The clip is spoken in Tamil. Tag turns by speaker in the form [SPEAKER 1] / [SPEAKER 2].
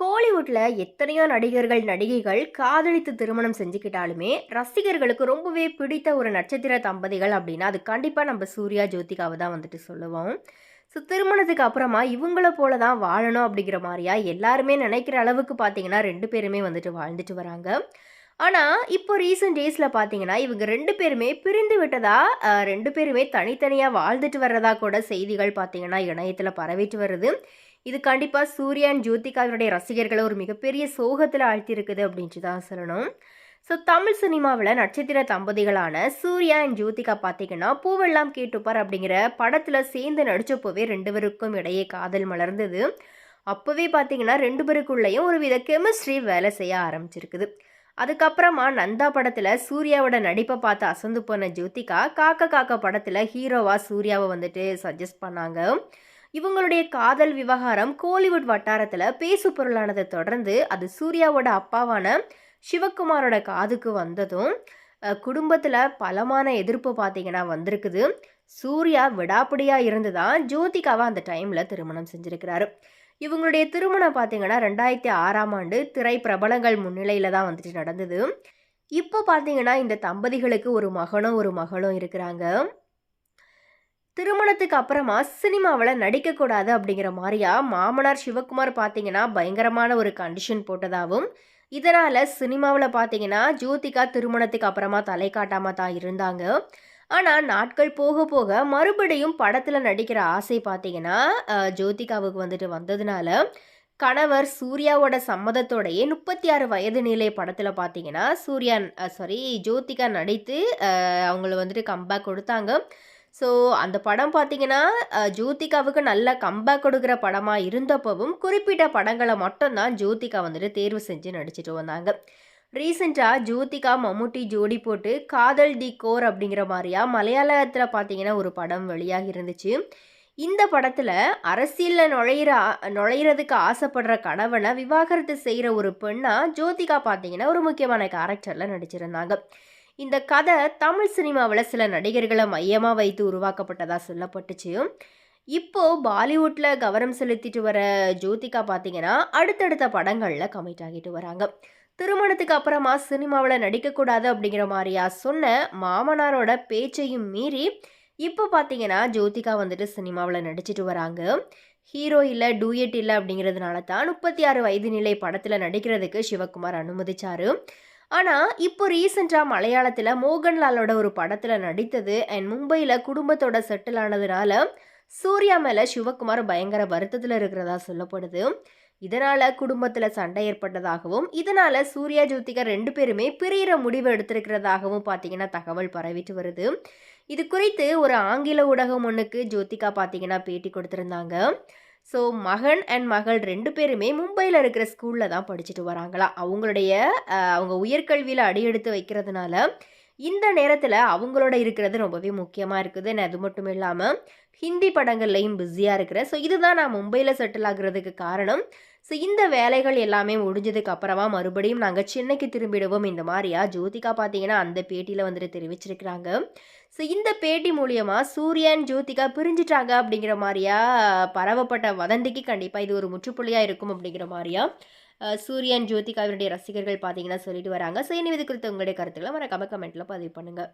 [SPEAKER 1] கோலிவுட்ல எத்தனையோ நடிகர்கள் நடிகைகள் காதலித்து திருமணம் செஞ்சுக்கிட்டாலுமே ரசிகர்களுக்கு ரொம்பவே பிடித்த ஒரு நட்சத்திர தம்பதிகள் அப்படின்னா அது கண்டிப்பாக நம்ம சூர்யா ஜோதிகாவை தான் வந்துட்டு சொல்லுவோம். ஸோ திருமணத்துக்கு அப்புறமா இவங்கள போல தான் வாழணும் அப்படிங்கிற மாதிரியா எல்லாருமே நினைக்கிற அளவுக்கு பார்த்தீங்கன்னா ரெண்டு பேருமே வந்துட்டு வாழ்ந்துட்டு வராங்க. ஆனால் இப்போ ரீசெண்ட் டேஸில் பார்த்தீங்கன்னா இவங்க ரெண்டு பேருமே பிரிந்து விட்டதா ரெண்டு பேருமே தனித்தனியாக வாழ்ந்துட்டு வர்றதா கூட செய்திகள் பார்த்தீங்கன்னா இணையத்தில் பரவிட்டு வருது. இது கண்டிப்பாக சூர்யா அண்ட் ஜோதிகாவினுடைய ரசிகர்களை ஒரு மிகப்பெரிய சோகத்தில் ஆழ்த்தியிருக்குது அப்படின்ட்டு தான் சொல்லணும். ஸோ தமிழ் சினிமாவில் நட்சத்திர தம்பதிகளான சூர்யா அண்ட் ஜோதிகா பார்த்தீங்கன்னா பூவெல்லாம் கேட்டுப்பார் அப்படிங்கிற படத்தில் சேர்ந்து நடித்தப்போவே ரெண்டு பேருக்கும் இடையே காதல் மலர்ந்தது. அப்போவே பார்த்தீங்கன்னா ரெண்டு பேருக்குள்ளேயும் ஒரு வித கெமிஸ்ட்ரி வேலை செய்ய ஆரம்பிச்சிருக்குது. அதுக்கப்புறமா நந்தா படத்தில் சூர்யாவோட நடிப்பை பார்த்து அசந்து போன ஜோதிகா காக்க காக்க படத்தில் ஹீரோவாக சூர்யாவை வந்துட்டு சஜஸ்ட் பண்ணாங்க. இவங்களுடைய காதல் விவகாரம் கோலிவுட் வட்டாரத்தில் பேசு பொருளானதை தொடர்ந்து அது சூர்யாவோட அப்பாவான சிவகுமாரோட காதுக்கு வந்ததும் குடும்பத்தில் பலமான எதிர்ப்பு பார்த்தீங்கன்னா வந்திருக்குது. சூர்யா விடாப்பிடியாக இருந்து தான் ஜோதிகாவை அந்த டைமில் திருமணம் செஞ்சுருக்கிறாரு. இவங்களுடைய திருமணம் பார்த்தீங்கன்னா ரெண்டாயிரத்தி ஆறாம் ஆண்டு திரை பிரபலங்கள் முன்னிலையில் தான் வந்துட்டு நடந்தது. இப்போ பார்த்தீங்கன்னா இந்த தம்பதிகளுக்கு ஒரு மகனும் ஒரு மகளும் இருக்கிறாங்க. திருமணத்துக்கு அப்புறமா சினிமாவில் நடிக்கக்கூடாது அப்படிங்கிற மாதிரியா மாமனார் சிவகுமார் பார்த்தீங்கன்னா பயங்கரமான ஒரு கண்டிஷன் போட்டதாகவும் இதனால் சினிமாவில் பார்த்தீங்கன்னா ஜோதிகா திருமணத்துக்கு அப்புறமா தலை காட்டாமல் தான் இருந்தாங்க. ஆனால் நாட்கள் போக போக மறுபடியும் படத்தில் நடிக்கிற ஆசை பார்த்தீங்கன்னா ஜோதிகாவுக்கு வந்துட்டு வந்ததுனால கணவர் சூர்யாவோட சம்மதத்தோடையே முப்பத்தி ஆறு வயது நிலை படத்தில் பார்த்தீங்கன்னா சூர்யா சாரி ஜோதிகா நடித்து அவங்கள வந்துட்டு கம்பேக் கொடுத்தாங்க. ஸோ அந்த படம் பார்த்தீங்கன்னா ஜோதிகாவுக்கு நல்ல கம்பேக் கொடுக்குற படமாக இருந்தப்பவும் குறிப்பிட்ட படங்களை மட்டும்தான் ஜோதிகா வந்துட்டு தேர்வு செஞ்சு நடிச்சிட்டு வந்தாங்க. ரீசெண்டாக ஜோதிகா மம்முட்டி ஜோடி போட்டு காதல் தி கோர் அப்படிங்கிற மாதிரியா மலையாளத்தில் பார்த்தீங்கன்னா ஒரு படம் வெளியாகி இருந்துச்சு. இந்த படத்தில் அரசியலில் நுழையிற நுழையிறதுக்கு ஆசைப்படுற கணவனை விவாகரத்து செய்கிற ஒரு பெண்ணாக ஜோதிகா பார்த்தீங்கன்னா ஒரு முக்கியமான கேரக்டரில் நடிச்சிருந்தாங்க. இந்த கதை தமிழ் சினிமாவில் சில நடிகர்களை மையமாக வைத்து உருவாக்கப்பட்டதாக சொல்லப்பட்டுச்சு. இப்போது பாலிவுட்டில் கவனம் செலுத்திட்டு வர ஜோதிகா பார்த்தீங்கன்னா அடுத்தடுத்த படங்களில் கமிட் ஆகிட்டு வராங்க. திருமணத்துக்கு அப்புறமா சினிமாவில் நடிக்கக்கூடாது அப்படிங்கிற மாதிரியா சொன்ன மாமனாரோட பேச்சையும் மீறி இப்போ பார்த்தீங்கன்னா ஜோதிகா வந்துட்டு சினிமாவில் நடிச்சிட்டு வராங்க. ஹீரோ இல்லை டூயட் இல்லை அப்படிங்கிறதுனால தான் முப்பத்தி ஆறு வயது நிலை படத்தில் நடிக்கிறதுக்கு சிவகுமார் அனுமதிச்சாரு. ஆனால் இப்போ ரீசெண்டாக மலையாளத்தில் மோகன்லாலோட ஒரு படத்தில் நடித்தது அண்ட் மும்பையில் குடும்பத்தோட செட்டில் ஆனதுனால சூர்யா மேலே சிவகுமார் பயங்கர வருத்தத்தில் இருக்கிறதா சொல்லப்படுது. இதனால் குடும்பத்தில் சண்டை ஏற்பட்டதாகவும் இதனால் சூர்யா ஜோதிகா ரெண்டு பேருமே பிரியிற முடிவு எடுத்திருக்கிறதாகவும் பார்த்தீங்கன்னா தகவல் பரவிட்டு வருது. இது குறித்து ஒரு ஆங்கில ஊடகம் ஒன்றுக்கு ஜோதிகா பார்த்தீங்கன்னா பேட்டி கொடுத்துருந்தாங்க. ஸோ மகன் அண்ட் மகள் ரெண்டு பேருமே மும்பையில் இருக்கிற ஸ்கூலில் தான் படிச்சுட்டு வராங்களாம் அவங்களுடைய அவங்க உயர்கல்வியில் அடியெடுத்து வைக்கிறதுனால இந்த நேரத்தில் அவங்களோட இருக்கிறது ரொம்பவே முக்கியமாக இருக்குது. அது மட்டும் இல்லாமல் ஹிந்தி படங்கள்லையும் பிஸியாக இருக்கிறேன் ஸோ இதுதான் நான் மும்பையில் செட்டில் ஆகுறதுக்கு காரணம். ஸோ இந்த வேலைகள் எல்லாமே முடிஞ்சதுக்கு அப்புறமா மறுபடியும் நாங்கள் சென்னைக்கு திரும்பிடுவோம். இந்த மாதிரியா? ஜோதிகா பார்த்தீங்கன்னா அந்த பேட்டியில் வந்துட்டு தெரிவிச்சிருக்கிறாங்க. ஸோ இந்த பேட்டி மூலியமாக சூரியன் ஜோதிகா பிரிஞ்சிட்டாங்க அப்படிங்கிற மாதிரியா? பரவப்பட்ட வதந்திக்கு கண்டிப்பாக இது ஒரு முற்றுப்புள்ளியாக இருக்கும் அப்படிங்கிற மாதிரியா? சூரியன் ஜோதிகாவினுடைய ரசிகர்கள் பார்த்தீங்கன்னா சொல்லிட்டு வராங்க. ஸோ இனி இது குறித்து உங்களுடைய கருத்துக்களை மறக்காம கமெண்ட்டில் பதிவு பண்ணுங்கள்